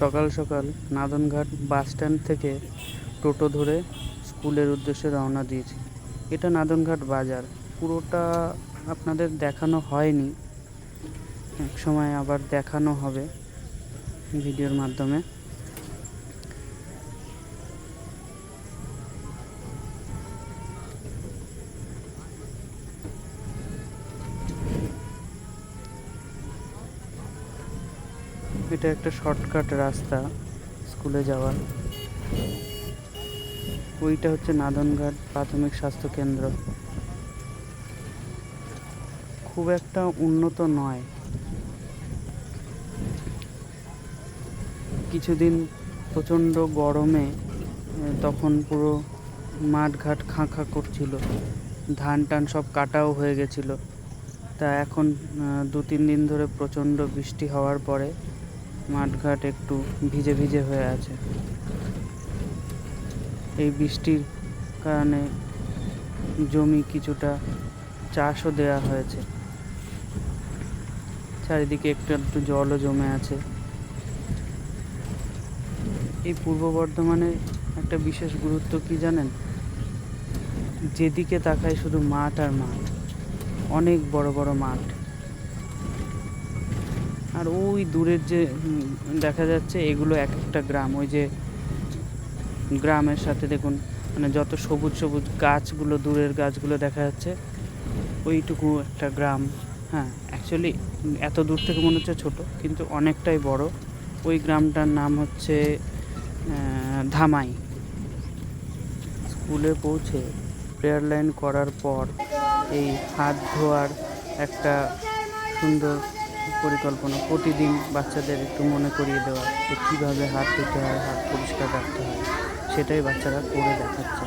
সকাল সকাল নাদনঘাট বাসস্ট্যান্ড থেকে টোটো ধরে স্কুলের উদ্দেশ্যে রওনা দিয়েছি। এটা নাদনঘাট বাজার। পুরোটা আপনাদের দেখানো হয়নি। এক সময় আবার দেখানো হবে ভিডিওর মাধ্যমে। এটা একটা শর্টকাট রাস্তা স্কুলে যাওয়ার। ওইটা হচ্ছে নাদনঘাট প্রাথমিক স্বাস্থ্য কেন্দ্র। খুব একটা উন্নত নয়। কিছুদিন প্রচণ্ড গরমে তখন পুরো মাঠঘাট খাঁ খাঁ করছিল। ধান টান সব কাটাও হয়ে গেছিল। তা এখন দু তিন দিন ধরে প্রচণ্ড বৃষ্টি হওয়ার পরে মাঠঘাট একটু ভিজে ভিজে হয়ে আছে। এই বৃষ্টির কারণে জমি কিছুটা চাষও দেওয়া হয়েছে। চারিদিকে একটু একটু জলও জমে আছে। এই পূর্ব বর্ধমানে একটা বিশেষ গুরুত্ব কি জানেন? যেদিকে তাকায় শুধু মাঠ আর মাঠ। অনেক বড় বড় মাঠ। আর ওই দূরের যে দেখা যাচ্ছে এগুলো এক একটা গ্রাম। ওই যে গ্রামের সাথে দেখুন মানে যত সবুজ সবুজ গাছগুলো, দূরের গাছগুলো দেখা যাচ্ছে, ওইটুকু একটা গ্রাম। হ্যাঁ অ্যাকচুয়ালি এত দূর থেকে মনে হচ্ছে ছোট, কিন্তু অনেকটাই বড়। ওই গ্রামটার নাম হচ্ছে ধামাই। স্কুলে পৌঁছে প্রেয়ার লাইন করার পর এই হাত ধোয়ার একটা সুন্দর পরিকল্পনা প্রতিদিন বাচ্চাদের একটু মনে করিয়ে দেওয়া যে কীভাবে হাত ধুতে হয়, হাত পরিষ্কার রাখতে হয়, সেটাই বাচ্চারা করে দেখাচ্ছে।